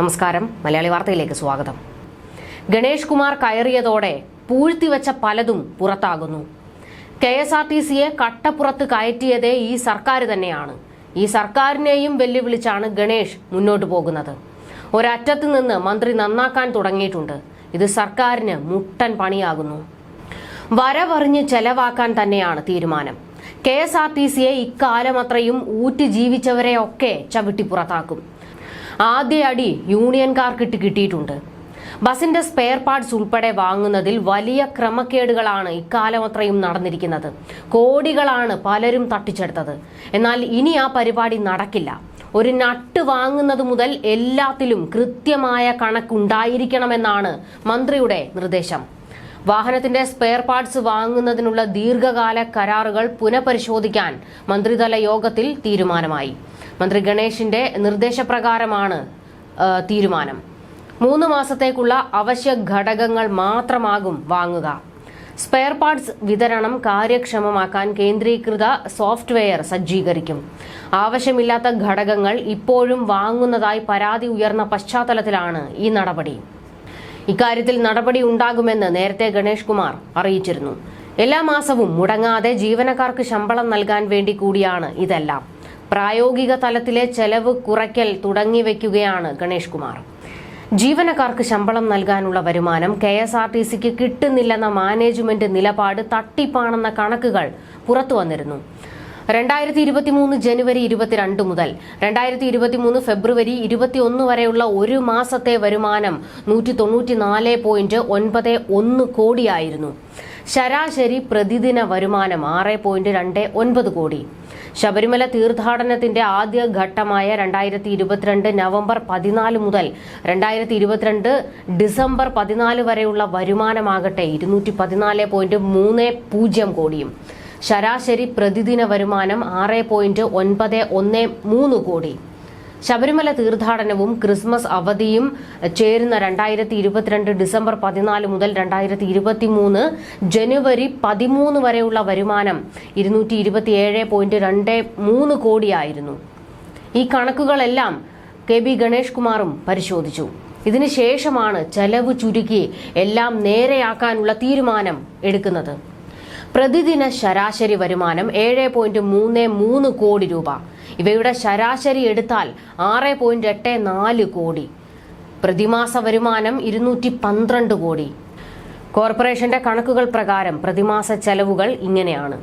നമസ്കാരം. മലയാളി വാർത്തയിലേക്ക് സ്വാഗതം. ഗണേഷ് കുമാർ കയറിയതോടെ പൂഴ്ത്തിവെച്ച പലതും പുറത്താകുന്നു. കെ എസ് ആർ ടി സിയെ കട്ടപ്പുറത്ത് കയറ്റിയതേ ഈ സർക്കാർ തന്നെയാണ്. ഈ സർക്കാരിനെയും വെല്ലുവിളിച്ചാണ് ഗണേഷ് മുന്നോട്ട് പോകുന്നത്. ഒരറ്റത്ത് നിന്ന് മന്ത്രി നന്നാക്കാൻ തുടങ്ങിയിട്ടുണ്ട്. ഇത് സർക്കാരിന് മുട്ടൻ പണിയാകുന്നു. വരവറിഞ്ഞ് ചെലവാക്കാൻ തന്നെയാണ് തീരുമാനം. കെ എസ് ആർ ടി സിയെ ഇക്കാലമത്രയും ഊറ്റി ജീവിച്ചവരെയൊക്കെ ചവിട്ടി പുറത്താക്കും. ആദ്യ അടി യൂണിയൻകാർക്കിട്ട് കിട്ടിയിട്ടുണ്ട്. ബസിന്റെ സ്പെയർ പാർട്സ് ഉൾപ്പെടെ വാങ്ങുന്നതിൽ വലിയ ക്രമക്കേടുകളാണ് ഇക്കാലം അത്രയും നടന്നിരിക്കുന്നത്. കോടികളാണ് പലരും തട്ടിച്ചെടുത്തത്. എന്നാൽ ഇനി ആ പരിപാടി നടക്കില്ല. ഒരു നട്ട് വാങ്ങുന്നത് മുതൽ എല്ലാത്തിലും കൃത്യമായ കണക്കുണ്ടായിരിക്കണമെന്നാണ് മന്ത്രിയുടെ നിർദ്ദേശം. വാഹനത്തിന്റെ സ്പെയർ പാർട്സ് വാങ്ങുന്നതിനുള്ള ദീർഘകാല കരാറുകൾ പുനഃപരിശോധിക്കാൻ മന്ത്രിതല യോഗത്തിൽ തീരുമാനമായി. മന്ത്രി ഗണേഷിന്റെ നിർദ്ദേശപ്രകാരമാണ് തീരുമാനം. മൂന്ന് മാസത്തേക്കുള്ള അവശ്യ ഘടകങ്ങൾ മാത്രമാകും വാങ്ങുക. സ്പെയർ പാർട്സ് വിതരണം കാര്യക്ഷമമാക്കാൻ കേന്ദ്രീകൃത സോഫ്റ്റ്വെയർ സജ്ജീകരിക്കും. ആവശ്യമില്ലാത്ത ഘടകങ്ങൾ ഇപ്പോഴും വാങ്ങുന്നതായി പരാതി ഉയർന്ന പശ്ചാത്തലത്തിലാണ് ഈ നടപടി. ഇക്കാര്യത്തിൽ നടപടി ഉണ്ടാകുമെന്ന് നേരത്തെ ഗണേഷ് കുമാർ അറിയിച്ചിരുന്നു. എല്ലാ മാസവും മുടങ്ങാതെ ജീവനക്കാർക്ക് ശമ്പളം നൽകാൻ വേണ്ടി കൂടിയാണ് ഇതെല്ലാം. പ്രായോഗിക തലത്തിലെ ചെലവ് കുറയ്ക്കൽ തുടങ്ങി വെക്കുകയാണ് ഗണേഷ് കുമാർ. ജീവനക്കാർക്ക് ശമ്പളം നൽകാനുള്ള വരുമാനം കെ എസ് ആർ ടി സിക്ക് കിട്ടുന്നില്ലെന്ന മാനേജ്മെന്റ് നിലപാട് തട്ടിപ്പാണെന്ന കണക്കുകൾ പുറത്തു വന്നിരുന്നു. രണ്ടായിരത്തി ഇരുപത്തി മൂന്ന് ജനുവരി ഇരുപത്തിരണ്ട് മുതൽ രണ്ടായിരത്തി ഇരുപത്തി മൂന്ന് ഫെബ്രുവരി ഇരുപത്തിയൊന്ന് വരെയുള്ള ഒരു മാസത്തെ വരുമാനം നൂറ്റി തൊണ്ണൂറ്റി നാല് പോയിന്റ് ഒൻപത് ഒന്ന് കോടിയായിരുന്നു. ശരാശരി പ്രതിദിന വരുമാനം ആറ് പോയിന്റ് രണ്ട് ഒൻപത് കോടി. ശബരിമല തീർത്ഥാടനത്തിന്റെ ആദ്യ ഘട്ടമായ രണ്ടായിരത്തി ഇരുപത്തിരണ്ട് നവംബർ പതിനാല് മുതൽ രണ്ടായിരത്തി ഇരുപത്തിരണ്ട് ഡിസംബർ പതിനാല് വരെയുള്ള വരുമാനമാകട്ടെ ഇരുന്നൂറ്റി പതിനാല് പോയിന്റ് മൂന്ന് പൂജ്യം കോടിയും. ശരാശരി പ്രതിദിന വരുമാനം ആറ് പോയിന്റ് ഒൻപത് ഒന്ന് മൂന്ന് കോടി. ശബരിമല തീർത്ഥാടനവും ക്രിസ്മസ് അവധിയും ചേരുന്ന രണ്ടായിരത്തി ഇരുപത്തിരണ്ട് ഡിസംബർ പതിനാല് മുതൽ രണ്ടായിരത്തി ഇരുപത്തി മൂന്ന് ജനുവരി പതിമൂന്ന് വരെയുള്ള വരുമാനം ഇരുന്നൂറ്റി ഇരുപത്തിയേഴ് പോയിന്റ് രണ്ട് മൂന്ന് കോടിയായിരുന്നു. ഈ കണക്കുകളെല്ലാം കെ ബി ഗണേഷ് കുമാറും പരിശോധിച്ചു. ഇതിനുശേഷമാണ് ചെലവ് ചുരുക്കി എല്ലാം നേരെയാക്കാനുള്ള തീരുമാനം എടുക്കുന്നത്. പ്രതിദിന ശരാശരി വരുമാനം ഏഴ് പോയിന്റ് മൂന്ന് മൂന്ന് കോടി രൂപ. ഇവയുടെ ശരാശരി എടുത്താൽ ആറ് പോയിന്റ് എട്ട് നാല് കോടി. പ്രതിമാസ വരുമാനം ഇരുന്നൂറ്റി പന്ത്രണ്ട് കോടി. കോർപ്പറേഷന്റെ കണക്കുകൾ പ്രകാരം പ്രതിമാസ ചെലവുകൾ ഇങ്ങനെയാണ്.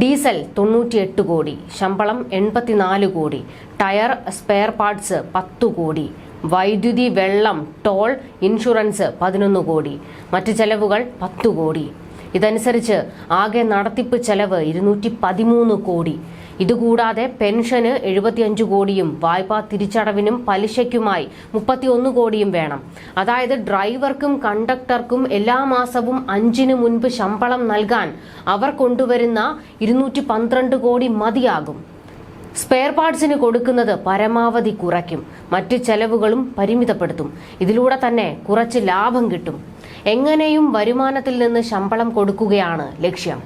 ഡീസൽ തൊണ്ണൂറ്റിയെട്ട് കോടി ശമ്പളം എൺപത്തിനാല് കോടി ടയർ സ്പെയർ പാർട്സ് പത്തു കോടി വൈദ്യുതി വെള്ളം ടോൾ ഇൻഷുറൻസ് പതിനൊന്ന് കോടി മറ്റു ചെലവുകൾ പത്തു കോടി. ഇതനുസരിച്ച് ആകെ നടത്തിപ്പ് ചെലവ് ഇരുന്നൂറ്റി പതിമൂന്ന് കോടി. ഇതുകൂടാതെ പെൻഷന് എഴുപത്തിയഞ്ച് കോടിയും വായ്പാ തിരിച്ചടവിനും പലിശയ്ക്കുമായി മുപ്പത്തിയൊന്ന് കോടിയും വേണം. അതായത് ഡ്രൈവർക്കും കണ്ടക്ടർക്കും എല്ലാ മാസവും അഞ്ചിന് മുൻപ് ശമ്പളം നൽകാൻ അവർ കൊണ്ടുവരുന്ന ഇരുന്നൂറ്റി പന്ത്രണ്ട് കോടി മതിയാകും. സ്പെയർ പാർട്സിന് കൊടുക്കുന്നത് പരമാവധി കുറയ്ക്കും. മറ്റ് ചെലവുകളും പരിമിതപ്പെടുത്തും. ഇതിലൂടെ തന്നെ കുറച്ച് ലാഭം കിട്ടും. എങ്ങനെയും വരുമാനത്തിൽ നിന്ന് ശമ്പളം കൊടുക്കുകയാണ് ലക്ഷ്യം.